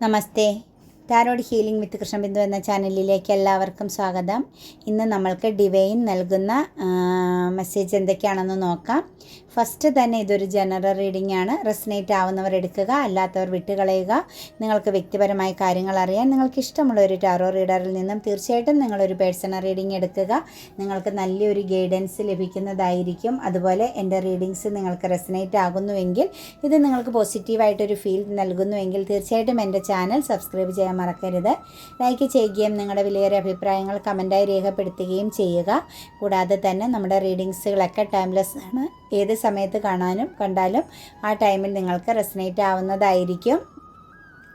Namaste. Tarot healing with Krishnabindu എന്ന ചാനലിലേക്ക് എല്ലാവർക്കും സ്വാഗതം. ഇന്ന് നമ്മൾക്ക് ഡിവൈൻ നൽകുന്ന മെസ്സേജ് എന്തൊക്കെയാണെന്ന് നോക്കാം. ഫസ്റ്റ് തന്നെ ഇതൊരു ജനറൽ റീഡിംഗ് ആണ്. റെസിനേറ്റ് ആവുന്നവർ എടുക്കുക അല്ലാത്തവർ വിട്ടുകളയുക. നിങ്ങൾക്ക് വ്യക്തിപരമായ കാര്യങ്ങൾ അറിയാൻ നിങ്ങൾക്ക് ഇഷ്ടമുള്ള ഒരു ടാറോ റീഡറിൽ നിന്നും തീർച്ചയായിട്ടും നിങ്ങളൊരു പേഴ്സണൽ റീഡിംഗ് എടുക്കുക. നിങ്ങൾക്ക് നല്ലൊരു ഗൈഡൻസ് ലഭിക്കുന്നതായിരിക്കും. അതുപോലെ എന്റെ റീഡിങ്സ് നിങ്ങൾക്ക് റെസിനേറ്റ് ആകുന്നുവെങ്കിൽ ഇത് നിങ്ങൾക്ക് പോസിറ്റീവായിട്ടൊരു ഫീൽ നൽകുന്നുവെങ്കിൽ തീർച്ചയായിട്ടും എന്റെ ചാനൽ സബ്സ്ക്രൈബ് ചെയ്യാൻ മറക്കരുത്. ലൈക്ക് ചെയ്യുകയും നിങ്ങളുടെ വിലയേറിയ അഭിപ്രായങ്ങൾ കമന്റായി രേഖപ്പെടുത്തുകയും ചെയ്യുക. കൂടാതെ തന്നെ നമ്മുടെ റീഡിങ്സുകളൊക്കെ ടൈംലെസ് ആണ്. ഏത് സമയത്ത് കാണാനും കണ്ടാലും ആ ടൈമിൽ നിങ്ങൾക്ക് റെസനേറ്റ് ആവുന്നതായിരിക്കും.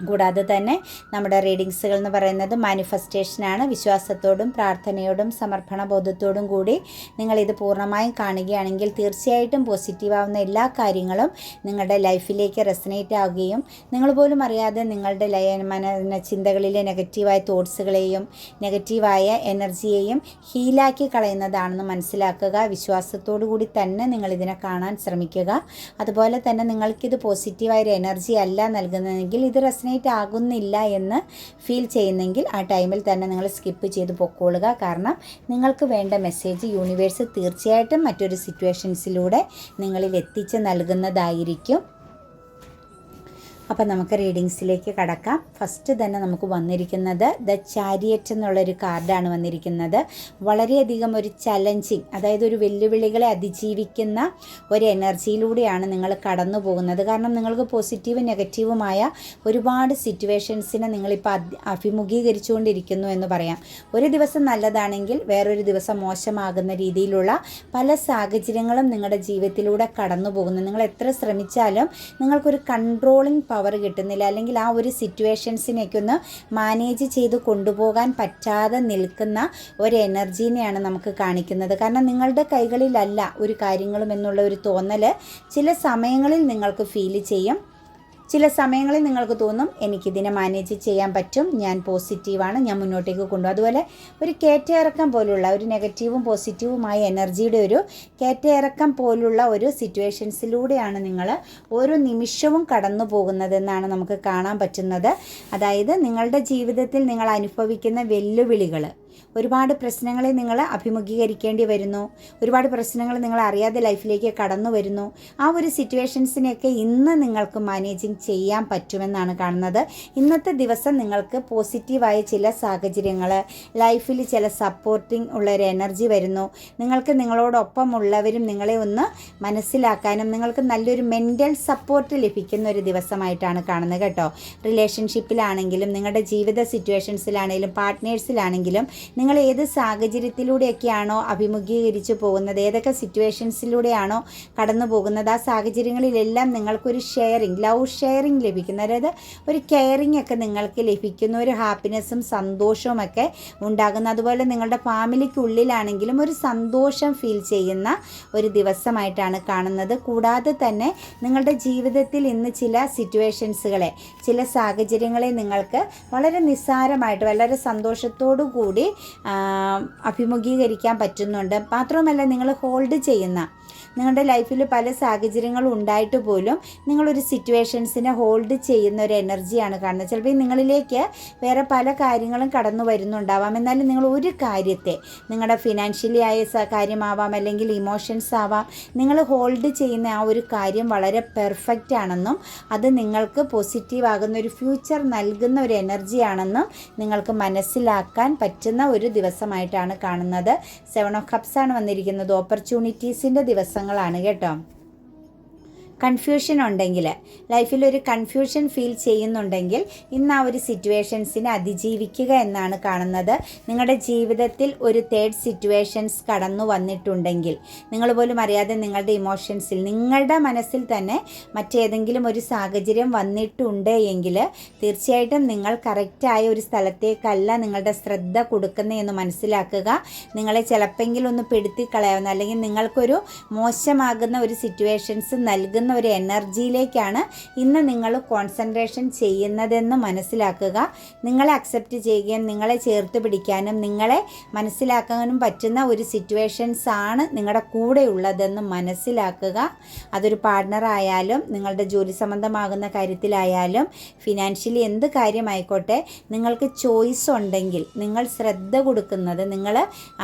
കൂടാതെ തന്നെ നമ്മുടെ റീഡിങ്സുകൾ എന്ന് പറയുന്നത് മാനിഫെസ്റ്റേഷനാണ്. വിശ്വാസത്തോടും പ്രാർത്ഥനയോടും സമർപ്പണ ബോധത്തോടും കൂടി നിങ്ങൾ ഇത് പൂർണമായും കാണുകയാണെങ്കിൽ തീർച്ചയായിട്ടും പോസിറ്റീവ് ആവുന്ന എല്ലാ കാര്യങ്ങളും നിങ്ങളുടെ ലൈഫിലേക്ക് റെസനേറ്റ് ആവുകയും നിങ്ങൾ പോലും അറിയാതെ നിങ്ങളുടെ ലയ മന ചിന്തകളിലെ നെഗറ്റീവായ തോട്ട്സുകളെയും നെഗറ്റീവായ എനർജിയെയും ഹീലാക്കി കളയുന്നതാണെന്ന് മനസ്സിലാക്കുക. വിശ്വാസത്തോടു കൂടി തന്നെ നിങ്ങൾ ഇതിനെ കാണാൻ ശ്രമിക്കുക. അതുപോലെ തന്നെ നിങ്ങൾക്കിത് പോസിറ്റീവായൊരു എനർജി അല്ല നൽകുന്നതെങ്കിൽ ഇത് റെസനേറ്റ് ആകുന്നില്ല എന്ന് ഫീൽ ചെയ്യുന്നെങ്കിൽ ആ ടൈമിൽ തന്നെ നിങ്ങൾ സ്കിപ്പ് ചെയ്ത് പൊക്കോളുക. കാരണം നിങ്ങൾക്ക് വേണ്ട മെസ്സേജ് യൂണിവേഴ്സ് തീർച്ചയായിട്ടും മറ്റൊരു സിറ്റുവേഷൻസിലൂടെ നിങ്ങളിൽ എത്തിച്ച് നൽകുന്നതായിരിക്കും. അപ്പം നമുക്ക് റീഡിങ്സിലേക്ക് കടക്കാം. ഫസ്റ്റ് തന്നെ നമുക്ക് വന്നിരിക്കുന്നത് ദ ചാരിയറ്റ് എന്നുള്ളൊരു കാർഡാണ് വന്നിരിക്കുന്നത്. വളരെയധികം ഒരു ചലഞ്ചിങ് അതായത് ഒരു വെല്ലുവിളികളെ അതിജീവിക്കുന്ന ഒരു എനർജിയിലൂടെയാണ് നിങ്ങൾ കടന്നു പോകുന്നത് കാരണം നിങ്ങൾക്ക് പോസിറ്റീവും നെഗറ്റീവുമായ ഒരുപാട് സിറ്റുവേഷൻസിനെ നിങ്ങളിപ്പോൾ അഭിമുഖീകരിച്ചുകൊണ്ടിരിക്കുന്നു എന്ന് പറയാം. ഒരു ദിവസം നല്ലതാണെങ്കിൽ വേറൊരു ദിവസം മോശമാകുന്ന രീതിയിലുള്ള പല സാഹചര്യങ്ങളും നിങ്ങളുടെ ജീവിതത്തിലൂടെ കടന്നു പോകുന്നു നിങ്ങൾ എത്ര ശ്രമിച്ചാലും നിങ്ങൾക്കൊരു കൺട്രോളിങ് പവർ കിട്ടുന്നില്ല. അല്ലെങ്കിൽ ആ ഒരു സിറ്റുവേഷൻസിനെയൊക്കെ ഒന്ന് മാനേജ് ചെയ്ത് കൊണ്ടുപോകാൻ പറ്റാതെ നിൽക്കുന്ന ഒരു എനർജീനെയാണ് നമുക്ക് കാണിക്കുന്നത്. കാരണം നിങ്ങളുടെ കൈകളിലല്ല ഒരു കാര്യങ്ങളും എന്നുള്ള ഒരു തോന്നൽ ചില സമയങ്ങളിൽ നിങ്ങൾക്ക് ഫീൽ ചെയ്യും. ചില സമയങ്ങളിൽ നിങ്ങൾക്ക് തോന്നും എനിക്കിതിനെ മാനേജ് ചെയ്യാൻ പറ്റും ഞാൻ പോസിറ്റീവാണ് ഞാൻ മുന്നോട്ടേക്ക് കൊണ്ടുപോകും. അതുപോലെ ഒരു കയറ്റയിറക്കം പോലുള്ള ഒരു നെഗറ്റീവും പോസിറ്റീവുമായ എനർജിയുടെ ഒരു കയറ്റയിറക്കം പോലുള്ള ഒരു സിറ്റുവേഷൻസിലൂടെയാണ് നിങ്ങൾ ഓരോ നിമിഷവും കടന്നു പോകുന്നതെന്നാണ് നമുക്ക് കാണാൻ പറ്റുന്നത്. അതായത് നിങ്ങളുടെ ജീവിതത്തിൽ നിങ്ങൾ അനുഭവിക്കുന്ന വെല്ലുവിളികൾ ഒരുപാട് പ്രശ്നങ്ങളെ നിങ്ങൾ അഭിമുഖീകരിക്കേണ്ടി വരുന്നു. ഒരുപാട് പ്രശ്നങ്ങൾ നിങ്ങൾ അറിയാതെ ലൈഫിലേക്ക് കടന്നു വരുന്നു. ആ ഒരു സിറ്റുവേഷൻസിനെയൊക്കെ ഇന്ന് നിങ്ങൾക്ക് മാനേജിങ് ചെയ്യാൻ പറ്റുമെന്നാണ് കാണുന്നത്. ഇന്നത്തെ ദിവസം നിങ്ങൾക്ക് പോസിറ്റീവായ ചില സാഹചര്യങ്ങൾ ലൈഫിൽ ചില സപ്പോർട്ടിങ് ഉള്ള ഒരു എനർജി വരുന്നു. നിങ്ങൾക്ക് നിങ്ങളോടൊപ്പം ഉള്ളവരും നിങ്ങളെ ഒന്ന് മനസ്സിലാക്കാനും നിങ്ങൾക്ക് നല്ലൊരു മെന്റൽ സപ്പോർട്ട് ലഭിക്കുന്ന ഒരു ദിവസമായിട്ടാണ് കാണുന്നത് കേട്ടോ. റിലേഷൻഷിപ്പിലാണെങ്കിലും നിങ്ങളുടെ ജീവിത സിറ്റുവേഷൻസിലാണെങ്കിലും പാർട്ട്നേഴ്സിലാണെങ്കിലും നിങ്ങൾ ഏത് സാഹചര്യത്തിലൂടെയൊക്കെയാണോ അഭിമുഖീകരിച്ച് പോകുന്നത് ഏതൊക്കെ സിറ്റുവേഷൻസിലൂടെയാണോ കടന്നു പോകുന്നത് ആ സാഹചര്യങ്ങളിലെല്ലാം നിങ്ങൾക്കൊരു ഷെയറിങ് ലവ് ഷെയറിങ് ലഭിക്കുന്നു. അതായത് ഒരു കെയറിങ് ഒക്കെ നിങ്ങൾക്ക് ലഭിക്കുന്ന ഒരു ഹാപ്പിനെസ്സും സന്തോഷവും ഒക്കെ ഉണ്ടാകുന്ന. അതുപോലെ നിങ്ങളുടെ ഫാമിലിക്കുള്ളിലാണെങ്കിലും ഒരു സന്തോഷം ഫീൽ ചെയ്യുന്ന ഒരു ദിവസമായിട്ടാണ് കാണുന്നത്. കൂടാതെ തന്നെ നിങ്ങളുടെ ജീവിതത്തിൽ ഇന്ന് ചില സിറ്റുവേഷൻസുകളെ ചില സാഹചര്യങ്ങളെ നിങ്ങൾക്ക് വളരെ നിസ്സാരമായിട്ട് വളരെ സന്തോഷത്തോടു കൂടി അഭിമുഖീകരിക്കാൻ പറ്റുന്നുണ്ട്. മാത്രമല്ല നിങ്ങൾ ഹോൾഡ് ചെയ്യുന്ന നിങ്ങളുടെ ലൈഫിൽ പല സാഹചര്യങ്ങളും ഉണ്ടായിട്ട് പോലും നിങ്ങളൊരു സിറ്റുവേഷൻസിനെ ഹോൾഡ് ചെയ്യുന്ന ഒരു എനർജിയാണ് കാണുന്നത്. ചിലപ്പോൾ നിങ്ങളിലേക്ക് വേറെ പല കാര്യങ്ങളും കടന്നു വരുന്നുണ്ടാവാം. എന്നാലും നിങ്ങൾ ഒരു കാര്യത്തെ നിങ്ങളുടെ ഫിനാൻഷ്യലി ആയ കാര്യമാവാം അല്ലെങ്കിൽ ഇമോഷൻസ് ആവാം. നിങ്ങൾ ഹോൾഡ് ചെയ്യുന്ന ആ ഒരു കാര്യം വളരെ പെർഫെക്റ്റ് ആണെന്നും അത് നിങ്ങൾക്ക് പോസിറ്റീവ് ആകുന്ന ഒരു ഫ്യൂച്ചർ നൽകുന്ന ഒരു എനർജിയാണെന്നും നിങ്ങൾക്ക് മനസ്സിലാക്കാൻ പറ്റുന്ന ഒരു ദിവസമായിട്ടാണ് കാണുന്നത്. സെവൻ ഓഫ് കപ്സ് ആണ് വന്നിരിക്കുന്നത്. ഓപ്പർച്യൂണിറ്റീസിന്റെ ദിവസങ്ങളാണ് കേട്ടോ. കൺഫ്യൂഷൻ ഉണ്ടെങ്കിൽ ലൈഫിൽ ഒരു കൺഫ്യൂഷൻ ഫീൽ ചെയ്യുന്നുണ്ടെങ്കിൽ ഇന്ന് ആ ഒരു സിറ്റുവേഷൻസിനെ അതിജീവിക്കുക എന്നാണ് കാണുന്നത്. നിങ്ങളുടെ ജീവിതത്തിൽ ഒരു തേർഡ് സിറ്റുവേഷൻസ് കടന്നു വന്നിട്ടുണ്ടെങ്കിൽ നിങ്ങൾ പോലും അറിയാതെ നിങ്ങളുടെ ഇമോഷൻസിൽ നിങ്ങളുടെ മനസ്സിൽ തന്നെ മറ്റേതെങ്കിലും ഒരു സാഹചര്യം വന്നിട്ടുണ്ട് എങ്കിൽ തീർച്ചയായിട്ടും നിങ്ങൾ കറക്റ്റായ ഒരു സ്ഥലത്തേക്കല്ല നിങ്ങളുടെ ശ്രദ്ധ കൊടുക്കുന്നതെന്ന് മനസ്സിലാക്കുക. നിങ്ങളെ ചിലപ്പെങ്കിലും ഒന്ന് പെടുത്തി കളയാവുന്ന അല്ലെങ്കിൽ നിങ്ങൾക്കൊരു മോശമാകുന്ന ഒരു സിറ്റുവേഷൻസ് നൽകുന്ന നൽകുന്ന ഒരു എനർജിയിലേക്കാണ് ഇന്ന് നിങ്ങൾ കോൺസെൻട്രേഷൻ ചെയ്യുന്നതെന്ന് മനസ്സിലാക്കുക. നിങ്ങളെ അക്സെപ്റ്റ് ചെയ്യുകയും നിങ്ങളെ ചേർത്ത് പിടിക്കാനും നിങ്ങളെ മനസ്സിലാക്കാനും പറ്റുന്ന ഒരു സിറ്റുവേഷൻസ് ആണ് നിങ്ങളുടെ കൂടെ ഉള്ളതെന്ന് മനസ്സിലാക്കുക. അതൊരു പാർട്ട്ണറായാലും നിങ്ങളുടെ ജോലി സംബന്ധമാകുന്ന കാര്യത്തിലായാലും ഫിനാൻഷ്യലി എന്ത് കാര്യമായിക്കോട്ടെ നിങ്ങൾക്ക് ചോയ്സ് ഉണ്ടെങ്കിൽ നിങ്ങൾ ശ്രദ്ധ കൊടുക്കുന്നത് നിങ്ങൾ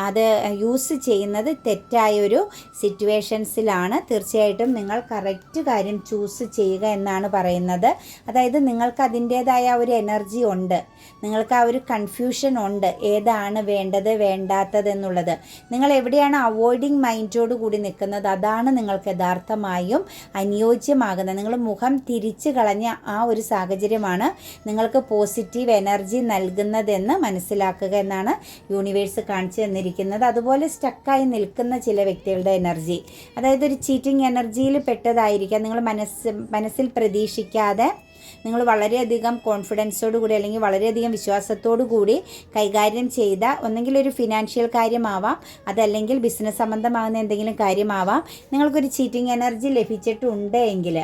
അത് യൂസ് ചെയ്യുന്നത് തെറ്റായ ഒരു സിറ്റുവേഷൻസിലാണ് തീർച്ചയായിട്ടും നിങ്ങൾ കറക്റ്റ് കാര്യം ചൂസ് ചെയ്യുക എന്നാണ് പറയുന്നത്. അതായത് നിങ്ങൾക്ക് അതിന്റേതായ ഒരു എനർജി ഉണ്ട്. നിങ്ങൾക്ക് ആ ഒരു കൺഫ്യൂഷൻ ഉണ്ട്. ഏതാണ് വേണ്ടത് വേണ്ടാത്തത് എന്നുള്ളത്. നിങ്ങൾ എവിടെയാണ് അവോയ്ഡിങ് മൈൻഡോട് കൂടി നിൽക്കുന്നത്? അതാണ് നിങ്ങൾക്ക് യഥാർത്ഥമായും അനുയോജ്യമാകുന്നത്. നിങ്ങൾ മുഖം തിരിച്ചു കളഞ്ഞ ആ ഒരു സാഹചര്യമാണ് നിങ്ങൾക്ക് പോസിറ്റീവ് എനർജി നൽകുന്നതെന്ന് മനസ്സിലാക്കുക എന്നാണ് യൂണിവേഴ്സ് കാണിച്ചു തന്നിരിക്കുന്നത്. അതുപോലെ സ്റ്റക്കായി നിൽക്കുന്ന ചില വ്യക്തികളുടെ എനർജി അതായത് ഒരു ചീറ്റിംഗ് എനർജിയിൽ പെട്ടതായിരിക്കാം. നിങ്ങൾ മനസ്സ് മനസ്സിൽ പ്രതീക്ഷിക്കാതെ നിങ്ങൾ വളരെയധികം കോൺഫിഡൻസോടു കൂടി അല്ലെങ്കിൽ വളരെയധികം വിശ്വാസത്തോടു കൂടി കൈകാര്യം ചെയ്ത ഒന്നെങ്കിൽ ഒരു ഫിനാൻഷ്യൽ കാര്യമാവാം അതല്ലെങ്കിൽ ബിസിനസ് സംബന്ധമാകുന്ന എന്തെങ്കിലും കാര്യമാവാം നിങ്ങൾക്കൊരു ചീറ്റിംഗ് എനർജി ലഭിച്ചിട്ടുണ്ട് എങ്കിൽ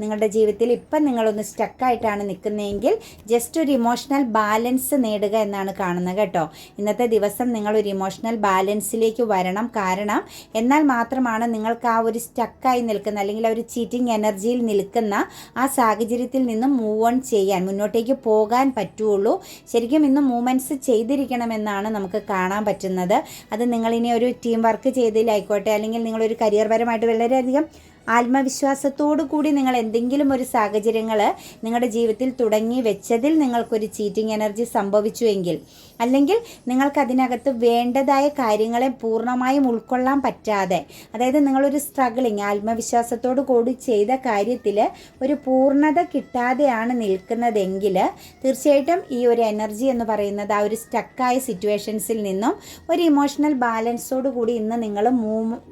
നിങ്ങളുടെ ജീവിതത്തിൽ ഇപ്പം നിങ്ങളൊന്ന് സ്റ്റക്കായിട്ടാണ് നിൽക്കുന്നതെങ്കിൽ ജസ്റ്റ് ഒരു ഇമോഷണൽ ബാലൻസ് നേടുക എന്നാണ് കാണുന്നത് കേട്ടോ. ഇന്നത്തെ ദിവസം നിങ്ങൾ ഒരു ഇമോഷണൽ ബാലൻസിലേക്ക് വരണം. കാരണം എന്നാൽ മാത്രമാണ് നിങ്ങൾക്ക് ആ ഒരു സ്റ്റക്കായി നിൽക്കുന്ന അല്ലെങ്കിൽ ആ ഒരു ചീറ്റിംഗ് എനർജിയിൽ നിൽക്കുന്ന ആ സാഹചര്യത്തിൽ നിന്നും മൂവ് ഓൺ ചെയ്യാൻ മുന്നോട്ടേക്ക് പോകാൻ പറ്റുള്ളൂ. ശരിക്കും ഇന്ന് മൂവ്മെന്റ്സ് ചെയ്തിരിക്കണമെന്നാണ് നമുക്ക് കാണാൻ പറ്റുന്നത്. അത് നിങ്ങളിനി ഒരു ടീം വർക്ക് ചെയ്തതിലായിക്കോട്ടെ അല്ലെങ്കിൽ നിങ്ങളൊരു കരിയർ പരമായിട്ട് വളരെയധികം ആത്മവിശ്വാസത്തോടു കൂടി നിങ്ങൾ എന്തെങ്കിലും ഒരു സാഹചര്യങ്ങൾ നിങ്ങളുടെ ജീവിതത്തിൽ തുടങ്ങി വെച്ചതിൽ നിങ്ങൾക്കൊരു ചീറ്റിംഗ് എനർജി സംഭവിച്ചുവെങ്കിൽ അല്ലെങ്കിൽ നിങ്ങൾക്ക് അതിനകത്ത് വേണ്ടതായ കാര്യങ്ങളെ പൂർണമായും ഉൾക്കൊള്ളാൻ പറ്റാതെ അതായത് നിങ്ങളൊരു സ്ട്രഗിളിങ് ആത്മവിശ്വാസത്തോടു കൂടി ചെയ്ത കാര്യത്തിൽ ഒരു പൂർണത കിട്ടാതെയാണ് നിൽക്കുന്നതെങ്കിൽ തീർച്ചയായിട്ടും ഈ ഒരു എനർജി എന്ന് പറയുന്നത് ആ ഒരു സ്റ്റക്കായ സിറ്റുവേഷൻസിൽ നിന്നും ഒരു ഇമോഷണൽ ബാലൻസോട് കൂടി ഇന്ന് നിങ്ങൾ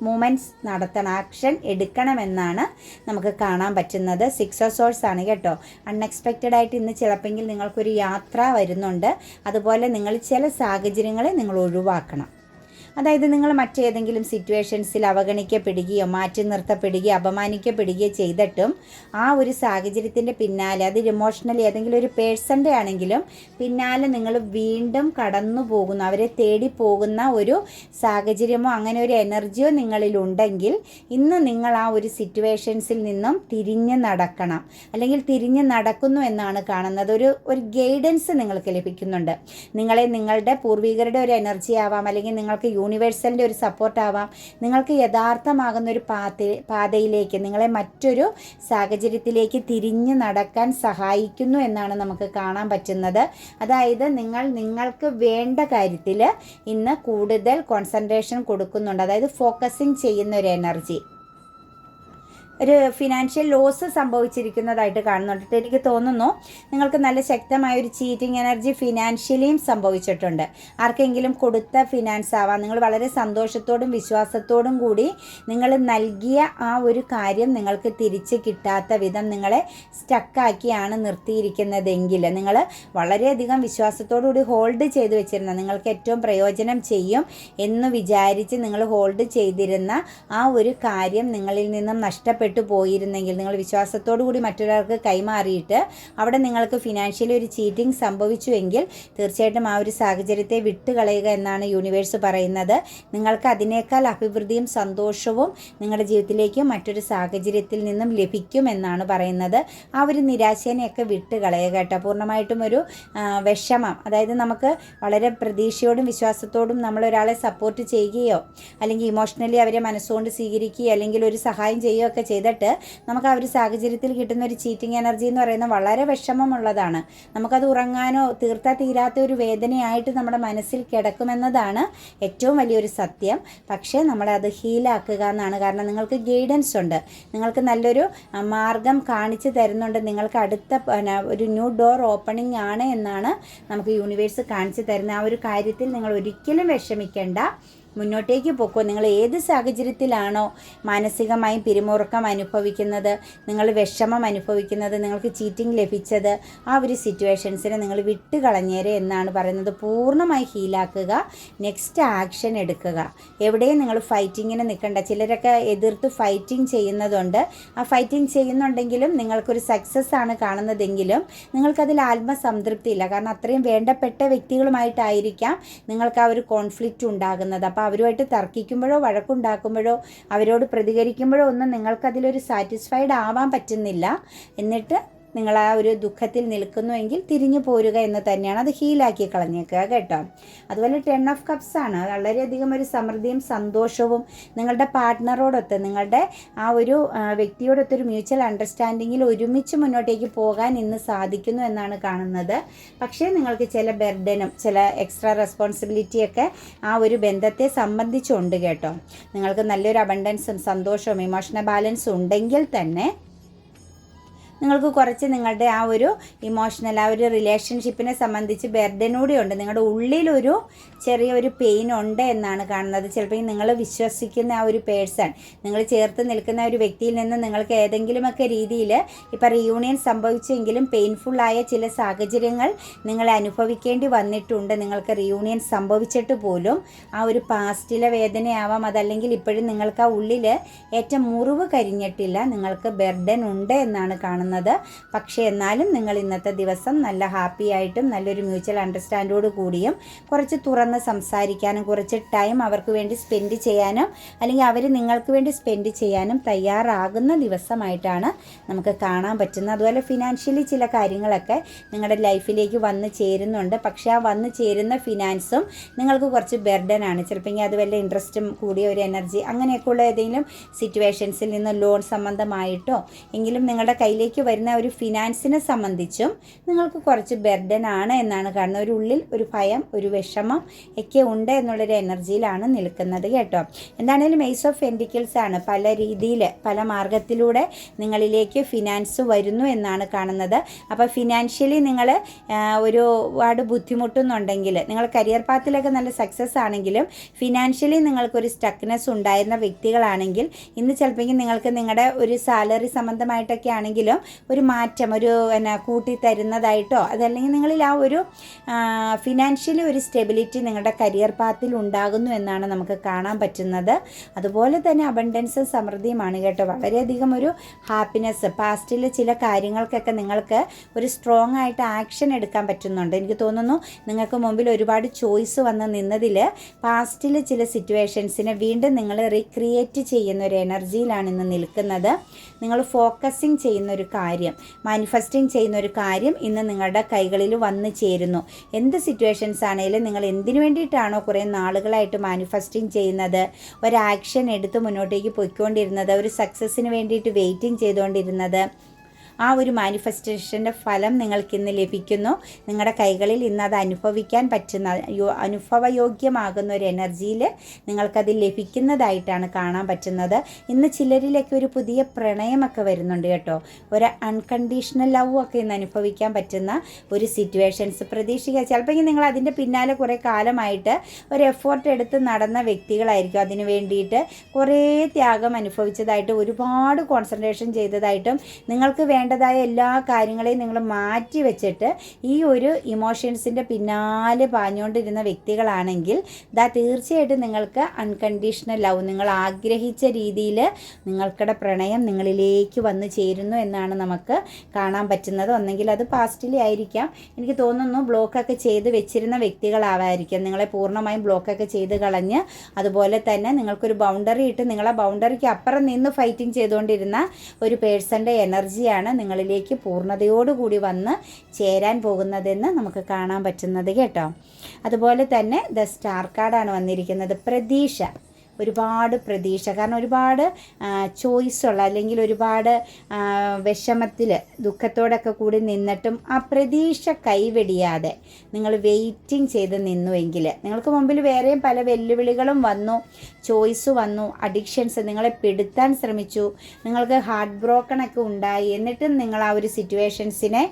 മൂവ്മെന്റ്സ് നടത്തണം ആക്ഷൻ എടുക്കണമെന്നാണ് നമുക്ക് കാണാൻ പറ്റുന്നത്. സിക്സ് ഓഫ് സോഴ്സ് ആണ് കേട്ടോ. അൺഎക്സ്പെക്റ്റഡ് ആയിട്ട് ഇന്ന് ചിലപ്പോൾ നിങ്ങൾക്കൊരു യാത്ര വരുന്നുണ്ട്. അതുപോലെ നിങ്ങൾ ചില സാഹചര്യങ്ങളെ നിങ്ങൾ ഒഴിവാക്കണം. അതായത് നിങ്ങൾ മറ്റേതെങ്കിലും സിറ്റുവേഷൻസിൽ അവഗണിക്കപ്പെടുകയോ മാറ്റി നിർത്തപ്പെടുകയോ അപമാനിക്കപ്പെടുകയോ ചെയ്തിട്ടും ആ ഒരു സാഹചര്യത്തിന്റെ പിന്നാലെ അത് ഇമോഷണലി ഏതെങ്കിലും ഒരു പേഴ്സന്റെ ആണെങ്കിലും പിന്നാലെ നിങ്ങൾ വീണ്ടും കടന്നു പോകുന്നു. അവരെ തേടി പോകുന്ന ഒരു സാഹചര്യമോ അങ്ങനെ ഒരു എനർജിയോ നിങ്ങളിലുണ്ടെങ്കിൽ ഇന്ന് നിങ്ങൾ ആ ഒരു സിറ്റുവേഷൻസിൽ നിന്നും തിരിഞ്ഞ് നടക്കണം. അല്ലെങ്കിൽ തിരിഞ്ഞ് നടക്കുന്നു എന്നാണ് കാണുന്നത്. ഒരു ഒരു ഗൈഡൻസ് നിങ്ങൾക്ക് ലഭിക്കുന്നുണ്ട്. നിങ്ങളെ നിങ്ങളുടെ പൂർവികരുടെ ഒരു എനർജി ആവാം. അല്ലെങ്കിൽ നിങ്ങൾക്ക് യൂണിവേഴ്സലിന്റെ ഒരു സപ്പോർട്ടാവാം നിങ്ങൾക്ക് യഥാർത്ഥമാകുന്ന ഒരു പാത പാതയിലേക്ക് നിങ്ങളെ മറ്റൊരു സാഹചര്യത്തിലേക്ക് തിരിഞ്ഞു നടക്കാൻ സഹായിക്കുന്നു എന്നാണ് നമുക്ക് കാണാൻ പറ്റുന്നത്. അതായത് നിങ്ങൾ നിങ്ങൾക്ക് വേണ്ട കാര്യത്തിൽ ഇന്ന് കൂടുതൽ കോൺസെൻട്രേഷൻ കൊടുക്കുന്നുണ്ട്. അതായത് ഫോക്കസിങ് ചെയ്യുന്ന ഒരു എനർജി ഒരു ഫിനാൻഷ്യൽ ലോസ് സംഭവിച്ചിരിക്കുന്നതായിട്ട് കാണുന്നുണ്ട്. എനിക്ക് തോന്നുന്നു നിങ്ങൾക്ക് നല്ല ശക്തമായ ഒരു ചീറ്റിംഗ് എനർജി ഫിനാൻഷ്യലിയും സംഭവിച്ചിട്ടുണ്ട്. ആർക്കെങ്കിലും കൊടുത്ത ഫിനാൻസ് ആവാം. നിങ്ങൾ വളരെ സന്തോഷത്തോടും വിശ്വാസത്തോടും കൂടി നിങ്ങൾ നൽകിയ ആ ഒരു കാര്യം നിങ്ങൾക്ക് തിരിച്ച് കിട്ടാത്ത വിധം നിങ്ങളെ സ്റ്റക്കാക്കിയാണ് നിർത്തിയിരിക്കുന്നതെങ്കിൽ നിങ്ങൾ വളരെയധികം വിശ്വാസത്തോടു കൂടി ഹോൾഡ് ചെയ്ത് വെച്ചിരുന്ന നിങ്ങൾക്ക് ഏറ്റവും പ്രയോജനം ചെയ്യും എന്ന് വിചാരിച്ച് നിങ്ങൾ ഹോൾഡ് ചെയ്തിരുന്ന ആ ഒരു കാര്യം നിങ്ങളിൽ നിന്നും നഷ്ടപ്പെട്ടു നഷ്ടപ്പെട്ടു പോയിരുന്നെങ്കിൽ നിങ്ങൾ വിശ്വാസത്തോടു കൂടി മറ്റൊരാൾക്ക് കൈമാറിയിട്ട് അവിടെ നിങ്ങൾക്ക് ഫിനാൻഷ്യലി ഒരു ചീറ്റിംഗ് സംഭവിച്ചുവെങ്കിൽ തീർച്ചയായിട്ടും ആ ഒരു സാഹചര്യത്തെ വിട്ടുകളയുക എന്നാണ് യൂണിവേഴ്സ് പറയുന്നത്. നിങ്ങൾക്ക് അതിനേക്കാൾ അഭിവൃദ്ധിയും സന്തോഷവും നിങ്ങളുടെ ജീവിതത്തിലേക്ക് മറ്റൊരു സാഹചര്യത്തിൽ നിന്നും ലഭിക്കും എന്നാണ് പറയുന്നത്. ആ ഒരു നിരാശേനെയൊക്കെ വിട്ടുകളയുക കേട്ടോ. പൂർണമായിട്ടും ഒരു വിഷമം. അതായത് നമുക്ക് വളരെ പ്രതീക്ഷയോടും വിശ്വാസത്തോടും നമ്മൾ ഒരാളെ സപ്പോർട്ട് ചെയ്യുകയോ അല്ലെങ്കിൽ ഇമോഷണലി അവരെ മനസ്സുകൊണ്ട് സ്വീകരിക്കുകയോ അല്ലെങ്കിൽ ഒരു സഹായം ചെയ്യുകയോ ഒക്കെ ചെയ്തിട്ട് നമുക്ക് ആ ഒരു സാഹചര്യത്തിൽ കിട്ടുന്ന ഒരു ചീറ്റിംഗ് എനർജി എന്ന് പറയുന്നത് വളരെ വിഷമമുള്ളതാണ്. നമുക്കത് ഉറങ്ങാനോ തീർത്താ തീരാത്ത ഒരു വേദനയായിട്ട് നമ്മുടെ മനസ്സിൽ കിടക്കുമെന്നതാണ് ഏറ്റവും വലിയൊരു സത്യം. പക്ഷേ നമ്മളത് ഹീലാക്കുക എന്നാണ്. കാരണം നിങ്ങൾക്ക് ഗൈഡൻസ് ഉണ്ട്. നിങ്ങൾക്ക് നല്ലൊരു മാർഗം കാണിച്ചു തരുന്നുണ്ട്. നിങ്ങൾക്ക് അടുത്ത ഒരു ന്യൂ ഡോർ ഓപ്പണിംഗ് ആണ് എന്നാണ് നമുക്ക് യൂണിവേഴ്സ് കാണിച്ചു തരുന്ന ആ ഒരു കാര്യത്തിൽ നിങ്ങൾ ഒരിക്കലും വിഷമിക്കേണ്ട. മുന്നോട്ടേക്ക് പോക്കോ. നിങ്ങൾ ഏത് സാഹചര്യത്തിലാണോ മാനസികമായും പിരിമുറുക്കം അനുഭവിക്കുന്നത് നിങ്ങൾ വിഷമം അനുഭവിക്കുന്നത് നിങ്ങൾക്ക് ചീറ്റിംഗ് ലഭിച്ചത് ആ ഒരു സിറ്റുവേഷൻസിനെ നിങ്ങൾ വിട്ട് എന്നാണ് പറയുന്നത്. പൂർണമായി ഹീലാക്കുക നെക്സ്റ്റ് ആക്ഷൻ എടുക്കുക. എവിടെയും നിങ്ങൾ ഫൈറ്റിങ്ങിന് നിൽക്കണ്ട. ചിലരൊക്കെ എതിർത്ത് ഫൈറ്റിംഗ് ചെയ്യുന്നതുണ്ട്. ആ ഫൈറ്റിംഗ് ചെയ്യുന്നുണ്ടെങ്കിലും നിങ്ങൾക്കൊരു സക്സസ് ആണ് കാണുന്നതെങ്കിലും നിങ്ങൾക്കതിൽ ആത്മസംതൃപ്തി ഇല്ല കാരണം അത്രയും വേണ്ടപ്പെട്ട വ്യക്തികളുമായിട്ടായിരിക്കാം നിങ്ങൾക്ക് ആ ഒരു കോൺഫ്ലിക്റ്റ് ഉണ്ടാകുന്നത്. അവരുമായിട്ട് തർക്കിക്കുമ്പോഴോ വഴക്കുണ്ടാക്കുമ്പോഴോ അവരോട് പ്രതികരിക്കുമ്പോഴോ ഒന്നും നിങ്ങൾക്കതിലൊരു സാറ്റിസ്ഫൈഡ് ആവാൻ പറ്റുന്നില്ല. എന്നിട്ട് നിങ്ങൾ ആ ഒരു ദുഃഖത്തിൽ നിൽക്കുന്നുവെങ്കിൽ തിരിഞ്ഞു പോരുക എന്ന് തന്നെയാണ് അത് ഹീലാക്കി കളഞ്ഞേക്കുക കേട്ടോ. അതുപോലെ ടെൻ ഓഫ് കപ്സ് ആണ്. വളരെയധികം ഒരു സമൃദ്ധിയും സന്തോഷവും നിങ്ങളുടെ പാർട്ട്ണറോടൊത്ത് നിങ്ങളുടെ ആ ഒരു വ്യക്തിയോടൊത്ത് ഒരു മ്യൂച്വൽ അണ്ടർസ്റ്റാൻഡിങ്ങിൽ ഒരുമിച്ച് മുന്നോട്ടേക്ക് പോകാൻ ഇന്ന് സാധിക്കുന്നു എന്നാണ് കാണുന്നത്. പക്ഷേ നിങ്ങൾക്ക് ചില ബെർഡനും ചില എക്സ്ട്രാ റെസ്പോൺസിബിലിറ്റിയൊക്കെ ആ ഒരു ബന്ധത്തെ സംബന്ധിച്ചുണ്ട് കേട്ടോ. നിങ്ങൾക്ക് നല്ലൊരു അബണ്ടൻസും സന്തോഷവും ഇമോഷണൽ ബാലൻസും ഉണ്ടെങ്കിൽ തന്നെ നിങ്ങൾക്ക് കുറച്ച് നിങ്ങളുടെ ആ ഒരു ഇമോഷണൽ ആ ഒരു റിലേഷൻഷിപ്പിനെ സംബന്ധിച്ച് ബെർഡനൂടെ ഉണ്ട്. നിങ്ങളുടെ ഉള്ളിലൊരു ചെറിയൊരു പെയിൻ ഉണ്ട് എന്നാണ് കാണുന്നത്. ചിലപ്പോൾ നിങ്ങൾ വിശ്വസിക്കുന്ന ആ ഒരു പേഴ്സൺ നിങ്ങൾ ചേർത്ത് നിൽക്കുന്ന ഒരു വ്യക്തിയിൽ നിന്ന് നിങ്ങൾക്ക് ഏതെങ്കിലുമൊക്കെ രീതിയിൽ ഇപ്പോൾ റീയൂണിയൻ സംഭവിച്ചെങ്കിലും പെയിൻഫുള്ളായ ചില സാഹചര്യങ്ങൾ നിങ്ങൾ അനുഭവിക്കേണ്ടി വന്നിട്ടുണ്ട്. നിങ്ങൾക്ക് റീയൂണിയൻ സംഭവിച്ചിട്ട് പോലും ആ ഒരു പാസ്റ്റിലെ വേദനയാവാം. അതല്ലെങ്കിൽ ഇപ്പോഴും നിങ്ങൾക്ക് ആ ഉള്ളിൽ ഏറ്റവും മുറിവ് കരിഞ്ഞിട്ടില്ല. നിങ്ങൾക്ക് ബെർഡൻ ഉണ്ട് എന്നാണ് കാണുന്നത്. പക്ഷേ എന്നാലും നിങ്ങൾ ഇന്നത്തെ ദിവസം നല്ല ഹാപ്പി ആയിട്ടും നല്ലൊരു മ്യൂച്വൽ അണ്ടർസ്റ്റാൻഡോട് കൂടിയും കുറച്ച് തുറന്ന് സംസാരിക്കാനും കുറച്ച് ടൈം അവർക്ക് വേണ്ടി സ്പെൻഡ് ചെയ്യാനും അല്ലെങ്കിൽ അവർ നിങ്ങൾക്ക് വേണ്ടി സ്പെൻഡ് ചെയ്യാനും തയ്യാറാകുന്ന ദിവസമായിട്ടാണ് നമുക്ക് കാണാൻ പറ്റുന്നത്. അതുപോലെ ഫിനാൻഷ്യലി ചില കാര്യങ്ങളൊക്കെ നിങ്ങളുടെ ലൈഫിലേക്ക് വന്ന് ചേരുന്നുണ്ട്. പക്ഷേ ആ വന്ന് ചേരുന്ന ഫിനാൻസും നിങ്ങൾക്ക് കുറച്ച് ബെർഡനാണ് ചിലപ്പോൾ അത് വല്ല ഇൻട്രസ്റ്റും കൂടിയ ഒരു എനർജി അങ്ങനെയൊക്കെയുള്ള ഏതെങ്കിലും സിറ്റുവേഷൻസിൽ നിന്ന് ലോൺ സംബന്ധമായിട്ടോ എങ്കിലും നിങ്ങളുടെ കയ്യിലേക്ക് വരുന്ന ഒരു ഫിനാൻസിനെ സംബന്ധിച്ചും നിങ്ങൾക്ക് കുറച്ച് ബെർഡൻ ആണ് എന്നാണ് കാണുന്നത്. ഒരു ഉള്ളിൽ ഒരു ഭയം ഒരു വിഷമം ഒക്കെ ഉണ്ട് എന്നുള്ളൊരു എനർജിയിലാണ് നിൽക്കുന്നത് കേട്ടോ. എന്താണേലും മെയ്സ് ഓഫ് എൻഡിക്കിൾസ് ആണ്. പല രീതിയിൽ പല മാർഗത്തിലൂടെ നിങ്ങളിലേക്ക് ഫിനാൻസ് വരുന്നു എന്നാണ് കാണുന്നത്. അപ്പോൾ ഫിനാൻഷ്യലി നിങ്ങൾ ഒരുപാട് ബുദ്ധിമുട്ടുന്നുണ്ടെങ്കിൽ നിങ്ങൾ കരിയർ പാത്തിലൊക്കെ നല്ല സക്സസ് ആണെങ്കിലും ഫിനാൻഷ്യലി നിങ്ങൾക്കൊരു സ്റ്റക്നെസ് ഉണ്ടായിരുന്ന വ്യക്തികളാണെങ്കിൽ ഇന്ന് ചിലപ്പോൾ നിങ്ങൾക്ക് നിങ്ങളുടെ ഒരു സാലറി സംബന്ധമായിട്ടൊക്കെ ആണെങ്കിലും ഒരു മാറ്റം ഒരു എന്നാ കൂട്ടി തരുന്നതായിട്ടോ അതല്ലെങ്കിൽ നിങ്ങളിൽ ആ ഒരു ഫിനാൻഷ്യലി ഒരു സ്റ്റെബിലിറ്റി നിങ്ങളുടെ കരിയർ പാത്തിൽ ഉണ്ടാകുന്നു എന്നാണ് നമുക്ക് കാണാൻ പറ്റുന്നത്. അതുപോലെ തന്നെ അബണ്ടൻസും സമൃദ്ധിയുമാണ് കേട്ടോ. വളരെയധികം ഒരു ഹാപ്പിനെസ് പാസ്റ്റിൽ ചില കാര്യങ്ങൾക്കൊക്കെ നിങ്ങൾക്ക് ഒരു സ്ട്രോങ് ആയിട്ട് ആക്ഷൻ എടുക്കാൻ പറ്റുന്നുണ്ട്. എനിക്ക് തോന്നുന്നു നിങ്ങൾക്ക് മുമ്പിൽ ഒരുപാട് ചോയ്സ് വന്ന് നിന്നതിൽ പാസ്റ്റിൽ ചില സിറ്റുവേഷൻസിനെ വീണ്ടും നിങ്ങൾ റീക്രിയേറ്റ് ചെയ്യുന്ന ഒരു എനർജിയിലാണ് ഇന്ന് നിൽക്കുന്നത്. നിങ്ങൾ ഫോക്കസിങ് ചെയ്യുന്ന ഒരു കാര്യം. മാനിഫെസ്റ്റിംഗ് ചെയ്യുന്ന ഒരു കാര്യം ഇന്ന് നിങ്ങളുടെ കൈകളിൽ വന്നു ചേരുന്നു. എന്ത് സിറ്റുവേഷൻസ് ആണെങ്കിലും നിങ്ങൾ എന്തിനു വേണ്ടിയിട്ടാണോ കുറേ നാളുകളായിട്ട് മാനിഫെസ്റ്റിംഗ് ചെയ്യുന്നത്? ഒരു ആക്ഷൻ എടുത്ത് മുന്നോട്ടേക്ക് പോയിക്കൊണ്ടിരുന്നത് ഒരു സക്സസ്സിന് വേണ്ടിയിട്ട് വെയിറ്റിംഗ് ചെയ്തുകൊണ്ടിരുന്നത് ആ ഒരു മാനിഫെസ്റ്റേഷന്റെ ഫലം നിങ്ങൾക്ക് ഇന്ന് ലഭിക്കുന്നു. നിങ്ങളുടെ കൈകളിൽ ഇന്ന് അത് അനുഭവിക്കാൻ പറ്റുന്ന അനുഭവയോഗ്യമാകുന്ന ഒരു എനർജിയിൽ നിങ്ങൾക്കത് ലഭിക്കുന്നതായിട്ടാണ് കാണാൻ പറ്റുന്നത്. ഇന്ന് ചിലരിലേക്ക് ഒരു പുതിയ പ്രണയമൊക്കെ വരുന്നുണ്ട് കേട്ടോ. ഒരു അൺകണ്ടീഷണൽ ലവ് ഒക്കെ ഇന്ന് അനുഭവിക്കാൻ പറ്റുന്ന ഒരു സിറ്റുവേഷൻസ് പ്രതീക്ഷിക്കുക. ചിലപ്പോൾ നിങ്ങൾ അതിന്റെ പിന്നാലെ കുറേ കാലമായിട്ട് ഒരു എഫേർട്ട് എടുത്ത് നടന്ന വ്യക്തികളായിരിക്കും. അതിന് വേണ്ടിയിട്ട് കുറേ ത്യാഗം അനുഭവിച്ചതായിട്ട് ഒരുപാട് കോൺസെൻട്രേഷൻ ചെയ്തതായിട്ടും നിങ്ങൾക്ക് വേണ്ടതായ എല്ലാ കാര്യങ്ങളെയും നിങ്ങൾ മാറ്റി വെച്ചിട്ട് ഈ ഒരു ഇമോഷൻസിന്റെ പിന്നാലെ പാഞ്ഞുകൊണ്ടിരുന്ന വ്യക്തികളാണെങ്കിൽ ദാ തീർച്ചയായിട്ടും നിങ്ങൾക്ക് അൺകണ്ടീഷണൽ ലവ് നിങ്ങൾ ആഗ്രഹിച്ച രീതിയിൽ നിങ്ങൾക്കുടെ പ്രണയം നിങ്ങളിലേക്ക് വന്നു ചേരുന്നു എന്നാണ് നമുക്ക് കാണാൻ പറ്റുന്നത്. ഒന്നെങ്കിൽ അത് പാസ്റ്റിലി ആയിരിക്കാം. എനിക്ക് തോന്നുന്നു ബ്ലോക്കൊക്കെ ചെയ്ത് വെച്ചിരുന്ന വ്യക്തികളാവായിരിക്കും. നിങ്ങളെ പൂർണമായും ബ്ലോക്കൊക്കെ ചെയ്ത് കളഞ്ഞ് അതുപോലെ തന്നെ നിങ്ങൾക്കൊരു ബൗണ്ടറി ഇട്ട് നിങ്ങളെ ബൗണ്ടറിക്ക് അപ്പുറം നിന്ന് ഫൈറ്റിംഗ് ചെയ്തുകൊണ്ടിരുന്ന ഒരു പേഴ്സന്റെ എനർജിയാണ് നിങ്ങളിലേക്ക് പൂർണതയോടുകൂടി വന്ന് ചേരാൻ പോകുന്നതെന്ന് നമുക്ക് കാണാൻ പറ്റുന്നത് കേട്ടോ. അതുപോലെ തന്നെ ദ സ്റ്റാർ കാർഡാണ് വന്നിരിക്കുന്നത്. പ്രതീക്ഷ. ഒരുപാട് പ്രതീക്ഷ. കാരണം ഒരുപാട് ചോയ്സുള്ള അല്ലെങ്കിൽ ഒരുപാട് വിഷമത്തിൽ ദുഃഖത്തോടൊക്കെ കൂടി നിന്നിട്ടും ആ പ്രതീക്ഷ കൈവെടിയാതെ നിങ്ങൾ വെയിറ്റിംഗ് ചെയ്ത് നിന്നുവെങ്കിൽ നിങ്ങൾക്ക് മുമ്പിൽ വേറെയും പല വെല്ലുവിളികളും വന്നു ചോയ്സ് വന്നു അഡിക്ഷൻസ് നിങ്ങളെ പെടുത്താൻ ശ്രമിച്ചു നിങ്ങൾക്ക് ഹാർട്ട് ബ്രോക്കൺ ഒക്കെ ഉണ്ടായി എന്നിട്ടും നിങ്ങൾ ആ ഒരു സിറ്റുവേഷൻസിനെ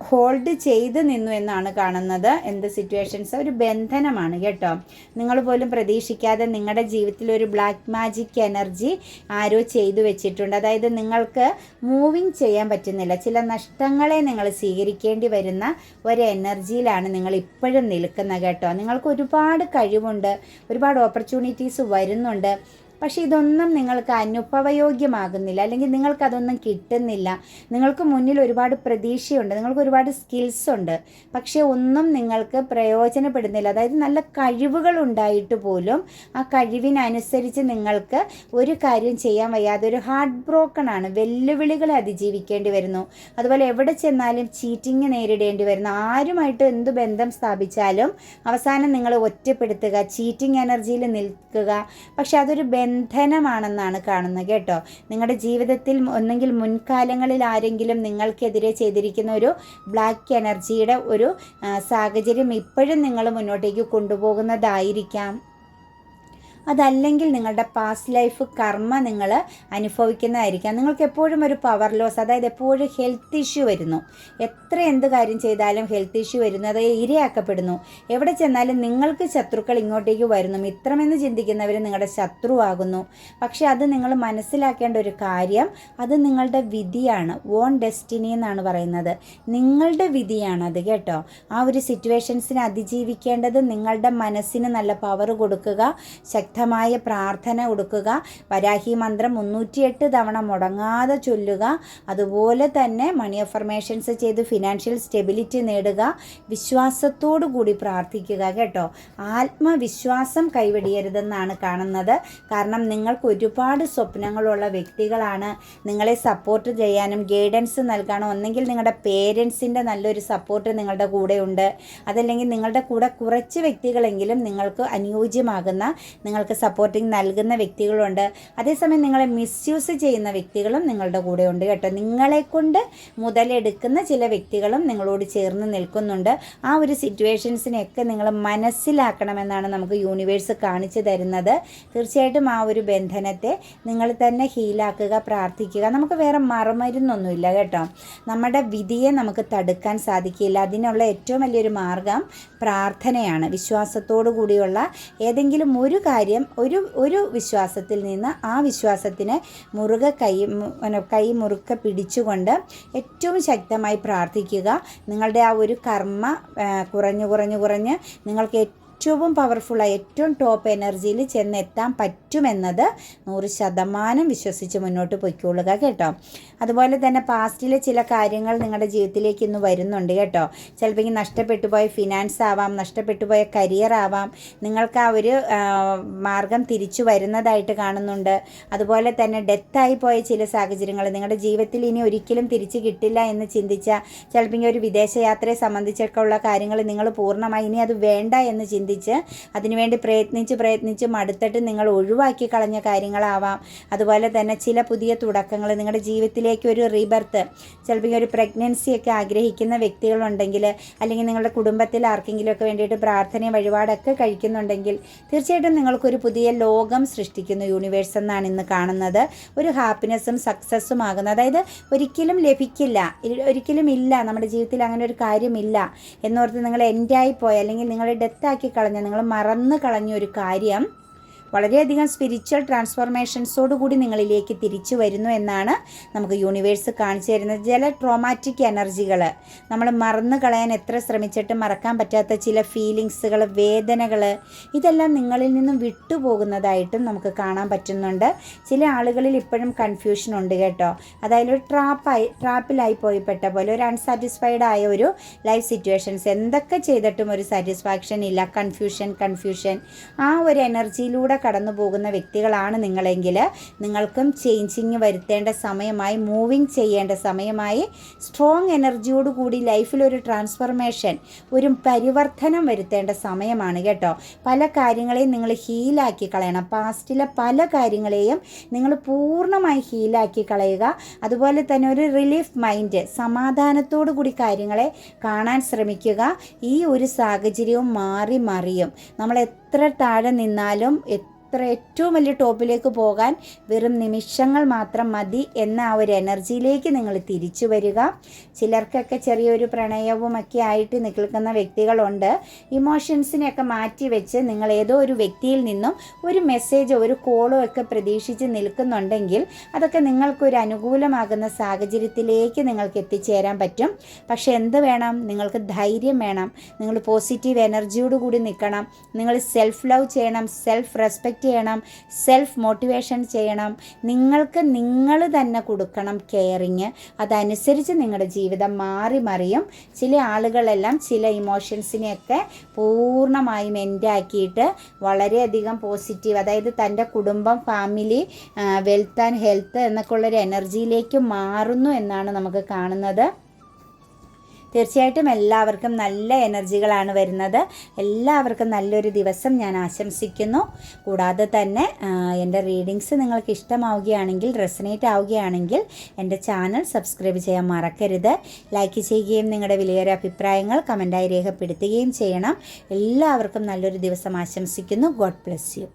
ഹോൾഡ് ചെയ്ത് നിന്നു എന്നാണ് കാണുന്നത്. എന്ത് സിറ്റുവേഷൻസ് ഒരു ബന്ധനമാണ് കേട്ടോ. നിങ്ങൾ പോലും പ്രതീക്ഷിക്കാതെ നിങ്ങളുടെ ജീവിതത്തിൽ ഒരു ബ്ലാക്ക് മാജിക് എനർജി ആരോ ചെയ്തു വെച്ചിട്ടുണ്ട്. അതായത് നിങ്ങൾക്ക് മൂവിങ് ചെയ്യാൻ പറ്റുന്നില്ല. ചില നഷ്ടങ്ങളെ നിങ്ങൾ സ്വീകരിക്കേണ്ടി വരുന്ന ഒരു എനർജിയിലാണ് നിങ്ങൾ ഇപ്പോഴും നിൽക്കുന്നത് കേട്ടോ. നിങ്ങൾക്ക് ഒരുപാട് കഴിവുണ്ട്. ഒരുപാട് ഓപ്പർച്യൂണിറ്റീസ് വരുന്നുണ്ട്. പക്ഷേ ഇതൊന്നും നിങ്ങൾക്ക് അനുഭവയോഗ്യമാകുന്നില്ല. അല്ലെങ്കിൽ നിങ്ങൾക്കതൊന്നും കിട്ടുന്നില്ല. നിങ്ങൾക്ക് മുന്നിൽ ഒരുപാട് പ്രതീക്ഷയുണ്ട്. നിങ്ങൾക്ക് ഒരുപാട് സ്കിൽസ് ഉണ്ട്. പക്ഷേ ഒന്നും നിങ്ങൾക്ക് പ്രയോജനപ്പെടുന്നില്ല. അതായത് നല്ല കഴിവുകൾ ഉണ്ടായിട്ട് പോലും ആ കഴിവിനനുസരിച്ച് നിങ്ങൾക്ക് ഒരു കാര്യം ചെയ്യാൻ വയ്യാതെ ഒരു ഹാർട്ട് ബ്രോക്കൺ ആണ്. വെല്ലുവിളികളെ അതിജീവിക്കേണ്ടി വരുന്നു. അതുപോലെ എവിടെ ചെന്നാലും ചീറ്റിങ് നേരിടേണ്ടി വരുന്നു. ആരുമായിട്ട് എന്ത് ബന്ധം സ്ഥാപിച്ചാലും അവസാനം നിങ്ങൾ ഒറ്റപ്പെടുത്തുക ചീറ്റിംഗ് എനർജിയിൽ നിൽക്കുക. പക്ഷെ അതൊരു ബന്ധനമാണെന്നാണ് കാണുന്നത് കേട്ടോ. നിങ്ങളുടെ ജീവിതത്തിൽ ഒന്നെങ്കിൽ മുൻകാലങ്ങളിൽ ആരെങ്കിലും നിങ്ങൾക്കെതിരെ ചെയ്തിരിക്കുന്ന ഒരു ബ്ലാക്ക് എനർജിയുടെ ഒരു സാഹചര്യം ഇപ്പോഴും നിങ്ങൾ മുന്നോട്ടേക്ക് കൊണ്ടുപോകുന്നതായിരിക്കാം. അതല്ലെങ്കിൽ നിങ്ങളുടെ പാസ്റ്റ് ലൈഫ് കർമ്മ നിങ്ങൾ അനുഭവിക്കുന്നതായിരിക്കാം. നിങ്ങൾക്ക് എപ്പോഴും ഒരു പവർ ലോസ് അതായത് എപ്പോഴും ഹെൽത്ത് ഇഷ്യൂ വരുന്നു. എത്ര എന്ത് കാര്യം ചെയ്താലും ഹെൽത്ത് ഇഷ്യൂ വരുന്നു അത് ഇരയാക്കപ്പെടുന്നു. എവിടെ ചെന്നാലും നിങ്ങൾക്ക് ശത്രുക്കൾ ഇങ്ങോട്ടേക്ക് വരുന്നു. മിത്രമെന്ന് ചിന്തിക്കുന്നവർ നിങ്ങളുടെ ശത്രുവാകുന്നു. പക്ഷേ അത് നിങ്ങൾ മനസ്സിലാക്കേണ്ട ഒരു കാര്യം അത് നിങ്ങളുടെ വിധിയാണ്. ഓൺ ഡെസ്റ്റിനി എന്നാണ് പറയുന്നത്. നിങ്ങളുടെ വിധിയാണത് കേട്ടോ. ആ ഒരു സിറ്റുവേഷൻസിനെ അതിജീവിക്കേണ്ടത് നിങ്ങളുടെ മനസ്സിന് നല്ല പവർ കൊടുക്കുക ശക്തി ശക്തമായ പ്രാർത്ഥന കൊടുക്കുക. വരാഹി മന്ത്രം മുന്നൂറ്റിയെട്ട് തവണ മുടങ്ങാതെ ചൊല്ലുക. അതുപോലെ തന്നെ മണി അഫർമേഷൻസ് ചെയ്ത് ഫിനാൻഷ്യൽ സ്റ്റെബിലിറ്റി നേടുക. വിശ്വാസത്തോടു കൂടി പ്രാർത്ഥിക്കുക കേട്ടോ. ആത്മവിശ്വാസം കൈവെടിയരുതെന്നാണ് കാണുന്നത്. കാരണം നിങ്ങൾക്ക് ഒരുപാട് സ്വപ്നങ്ങളുള്ള വ്യക്തികളാണ്. നിങ്ങളെ സപ്പോർട്ട് ചെയ്യാനും ഗൈഡൻസ് നൽകാനും ഒന്നെങ്കിൽ നിങ്ങളുടെ പേരൻസിന്റെ നല്ലൊരു സപ്പോർട്ട് നിങ്ങളുടെ കൂടെ ഉണ്ട് അതല്ലെങ്കിൽ നിങ്ങളുടെ കൂടെ കുറച്ച് വ്യക്തികളെങ്കിലും നിങ്ങൾക്ക് അനുയോജ്യമാകുന്ന നിങ്ങൾ നിങ്ങൾക്ക് സപ്പോർട്ടിങ് നൽകുന്ന വ്യക്തികളുണ്ട്. അതേസമയം നിങ്ങളെ മിസ്യൂസ് ചെയ്യുന്ന വ്യക്തികളും നിങ്ങളുടെ കൂടെ ഉണ്ട് കേട്ടോ. നിങ്ങളെ കൊണ്ട് മുതലെടുക്കുന്ന ചില വ്യക്തികളും നിങ്ങളോട് ചേർന്ന് നിൽക്കുന്നുണ്ട്. ആ ഒരു സിറ്റുവേഷൻസിനെയൊക്കെ നിങ്ങൾ മനസ്സിലാക്കണമെന്നാണ് നമുക്ക് യൂണിവേഴ്സ് കാണിച്ചു തരുന്നത്. തീർച്ചയായിട്ടും ആ ഒരു ബന്ധനത്തെ നിങ്ങൾ തന്നെ ഹീലാക്കുക പ്രാർത്ഥിക്കുക. നമുക്ക് വേറെ മറുമരുന്നൊന്നുമില്ല കേട്ടോ. നമ്മുടെ വിധിയെ നമുക്ക് തടുക്കാൻ സാധിക്കില്ല. അതിനുള്ള ഏറ്റവും വലിയൊരു മാർഗം പ്രാർത്ഥനയാണ്. വിശ്വാസത്തോടു കൂടിയുള്ള ഏതെങ്കിലും ഒരു കാര്യം കാര്യം ഒരു ഒരു വിശ്വാസത്തിൽ നിന്ന് ആ വിശ്വാസത്തിന് മുറുകെ കൈ കൈ മുറുക്കെ പിടിച്ചുകൊണ്ട് ഏറ്റവും ശക്തമായി പ്രാർത്ഥിക്കുക. നിങ്ങളുടെ ആ ഒരു കർമ്മ കുറഞ്ഞു കുറഞ്ഞു കുറഞ്ഞ് നിങ്ങൾക്ക് ഏറ്റവും പവർഫുള്ളായ ഏറ്റവും ടോപ്പ് എനർജിയിൽ ചെന്നെത്താൻ പറ്റുമെന്നത് നൂറ് ശതമാനം വിശ്വസിച്ച് മുന്നോട്ട് പൊയ്ക്കൊള്ളുക കേട്ടോ. അതുപോലെ തന്നെ പാസ്റ്റിലെ ചില കാര്യങ്ങൾ നിങ്ങളുടെ ജീവിതത്തിലേക്ക് ഇന്ന് വരുന്നുണ്ട് കേട്ടോ. ചിലപ്പോൾ നഷ്ടപ്പെട്ടു പോയ ഫിനാൻസ് ആവാം നഷ്ടപ്പെട്ടു പോയ കരിയർ ആവാം. നിങ്ങൾക്ക് ആ ഒരു മാർഗം തിരിച്ചു വരുന്നതായിട്ട് കാണുന്നുണ്ട്. അതുപോലെ തന്നെ ഡെത്തായി പോയ ചില സാഹചര്യങ്ങൾ നിങ്ങളുടെ ജീവിതത്തിൽ ഇനി ഒരിക്കലും തിരിച്ചു കിട്ടില്ല എന്ന് ചിന്തിച്ച ചിലപ്പോൾ ഒരു വിദേശയാത്രയെ സംബന്ധിച്ചൊക്കെ ഉള്ള കാര്യങ്ങൾ നിങ്ങൾ പൂർണമായി ഇനി അത് വേണ്ട എന്ന് ചിന്തി ചിന്തിച്ച് അതിനുവേണ്ടി പ്രയത്നിച്ച് പ്രയത്നിച്ച് മടുത്തിട്ട് നിങ്ങൾ ഒഴിവാക്കി കളഞ്ഞ കാര്യങ്ങളാവാം. അതുപോലെ തന്നെ ചില പുതിയ തുടക്കങ്ങൾ നിങ്ങളുടെ ജീവിതത്തിലേക്ക് ഒരു റീബർത്ത് ചിലപ്പോൾ ഒരു പ്രഗ്നൻസി ഒക്കെ ആഗ്രഹിക്കുന്ന വ്യക്തികളുണ്ടെങ്കിൽ അല്ലെങ്കിൽ നിങ്ങളുടെ കുടുംബത്തിൽ ആർക്കെങ്കിലുമൊക്കെ വേണ്ടിയിട്ട് പ്രാർത്ഥനയും വഴിപാടൊക്കെ കഴിക്കുന്നുണ്ടെങ്കിൽ തീർച്ചയായിട്ടും നിങ്ങൾക്കൊരു പുതിയ ലോകം സൃഷ്ടിക്കുന്നു. യൂണിവേഴ്സ് എന്നാണ് ഇന്ന് കാണുന്നത്. ഒരു ഹാപ്പിനെസ്സും സക്സസ്സും ആകുന്നത് അതായത് ഒരിക്കലും ലഭിക്കില്ല ഒരിക്കലും ഇല്ല നമ്മുടെ ജീവിതത്തിൽ അങ്ങനെ ഒരു കാര്യമില്ല എന്നോർത്ത് നിങ്ങൾ എൻഡായി പോയി അല്ലെങ്കിൽ നിങ്ങൾ ഡെത്താക്കി കളഞ്ഞ നിങ്ങൾ മറന്നു കളഞ്ഞ ഒരു കാര്യം വളരെയധികം സ്പിരിച്വൽ ട്രാൻസ്ഫോർമേഷൻസോടുകൂടി നിങ്ങളിലേക്ക് തിരിച്ചു വരുന്നു എന്നാണ് നമുക്ക് യൂണിവേഴ്സ് കാണിച്ചു തരുന്നത്. ചില ട്രോമാറ്റിക് എനർജികൾ നമ്മൾ മറന്നു കളയാൻ എത്ര ശ്രമിച്ചിട്ടും മറക്കാൻ പറ്റാത്ത ചില ഫീലിങ്സുകൾ വേദനകൾ ഇതെല്ലാം നിങ്ങളിൽ നിന്നും വിട്ടുപോകുന്നതായിട്ടും നമുക്ക് കാണാൻ പറ്റുന്നുണ്ട്. ചില ആളുകളിൽ ഇപ്പോഴും കൺഫ്യൂഷൻ ഉണ്ട് കേട്ടോ. അതായത് ഒരു ട്രാപ്പായി ട്രാപ്പിലായി പോയി പെട്ട പോലെ ഒരു അൺസാറ്റിസ്ഫൈഡ് ആയ ഒരു ലൈഫ് സിറ്റുവേഷൻസ് എന്തൊക്കെ ചെയ്തിട്ടും ഒരു സാറ്റിസ്ഫാക്ഷൻ ഇല്ല. കൺഫ്യൂഷൻ കൺഫ്യൂഷൻ ആ ഒരു എനർജിയിലൂടെ കടന്നു പോകുന്ന വ്യക്തികളാണ് നിങ്ങളെങ്കിൽ നിങ്ങൾക്കും ചേഞ്ചിങ് വരുത്തേണ്ട സമയമായി മൂവിങ് ചെയ്യേണ്ട സമയമായി സ്ട്രോങ് എനർജിയോട് കൂടി ലൈഫിൽ ഒരു ട്രാൻസ്ഫർമേഷൻ ഒരു പരിവർത്തനം വരുത്തേണ്ട സമയമാണ് കേട്ടോ. പല കാര്യങ്ങളെയും നിങ്ങൾ ഹീലാക്കി കളയണം. പാസ്റ്റിലെ പല കാര്യങ്ങളെയും നിങ്ങൾ പൂർണമായി ഹീലാക്കി കളയുക. അതുപോലെ തന്നെ ഒരു റിലീഫ് മൈൻഡ് സമാധാനത്തോടു കൂടി കാര്യങ്ങളെ കാണാൻ ശ്രമിക്കുക. ഈ ഒരു സാഹചര്യവും മാറി മറിയും. നമ്മൾ എത്ര താഴെ നിന്നാലും അത്ര ഏറ്റവും വലിയ ടോപ്പിലേക്ക് പോകാൻ വെറും നിമിഷങ്ങൾ മാത്രം മതി എന്ന ആ ഒരു എനർജിയിലേക്ക് നിങ്ങൾ തിരിച്ചു വരിക. ചിലർക്കൊക്കെ ചെറിയൊരു പ്രണയവും ഒക്കെ ആയിട്ട് നിൽക്കുന്ന വ്യക്തികളുണ്ട്. ഇമോഷൻസിനെയൊക്കെ മാറ്റി വെച്ച് നിങ്ങൾ ഏതോ ഒരു വ്യക്തിയിൽ നിന്നും ഒരു മെസ്സേജോ ഒരു കോളോ ഒക്കെ പ്രതീക്ഷിച്ച് നിൽക്കുന്നുണ്ടെങ്കിൽ അതൊക്കെ നിങ്ങൾക്കൊരു അനുകൂലമാകുന്ന സാഹചര്യത്തിലേക്ക് നിങ്ങൾക്ക് എത്തിച്ചേരാൻ പറ്റും. പക്ഷെ എന്ത് വേണം? നിങ്ങൾക്ക് ധൈര്യം വേണം. നിങ്ങൾ പോസിറ്റീവ് എനർജിയോടുകൂടി നിൽക്കണം. നിങ്ങൾ സെൽഫ് ലവ് ചെയ്യണം. സെൽഫ് റെസ്പെക്റ്റ് ചെയ്യണം. സെൽഫ് മോട്ടിവേഷൻ ചെയ്യണം. നിങ്ങൾക്ക് നിങ്ങൾ തന്നെ കൊടുക്കണം കെയറിങ് അതനുസരിച്ച് നിങ്ങളുടെ ജീവിതം മാറി മറിയും. ചില ആളുകളെല്ലാം ചില ഇമോഷൻസിനെയൊക്കെ പൂർണമായും എൻഡാക്കിയിട്ട് വളരെയധികം പോസിറ്റീവ് അതായത് തന്റെ കുടുംബം ഫാമിലി വെൽത്ത് ആൻഡ് ഹെൽത്ത് എന്നൊക്കെ ഉള്ളൊരു എനർജിയിലേക്ക് മാറുന്നു എന്നാണ് നമുക്ക് കാണുന്നത്. തീർച്ചയായിട്ടും എല്ലാവർക്കും നല്ല എനർജികളാണ് വരുന്നത്. എല്ലാവർക്കും നല്ലൊരു ദിവസം ഞാൻ ആശംസിക്കുന്നു. കൂടാതെ തന്നെ എന്റെ റീഡിങ്സ് നിങ്ങൾക്ക് ഇഷ്ടമാവുകയാണെങ്കിൽ റെസനേറ്റ് ആവുകയാണെങ്കിൽ എന്റെ ചാനൽ സബ്സ്ക്രൈബ് ചെയ്യാൻ മറക്കരുത്. ലൈക്ക് ചെയ്യുകയും നിങ്ങളുടെ വിലയേറിയ അഭിപ്രായങ്ങൾ കമന്റായി രേഖപ്പെടുത്തുകയും ചെയ്യണം. എല്ലാവർക്കും നല്ലൊരു ദിവസം ആശംസിക്കുന്നു. God bless you.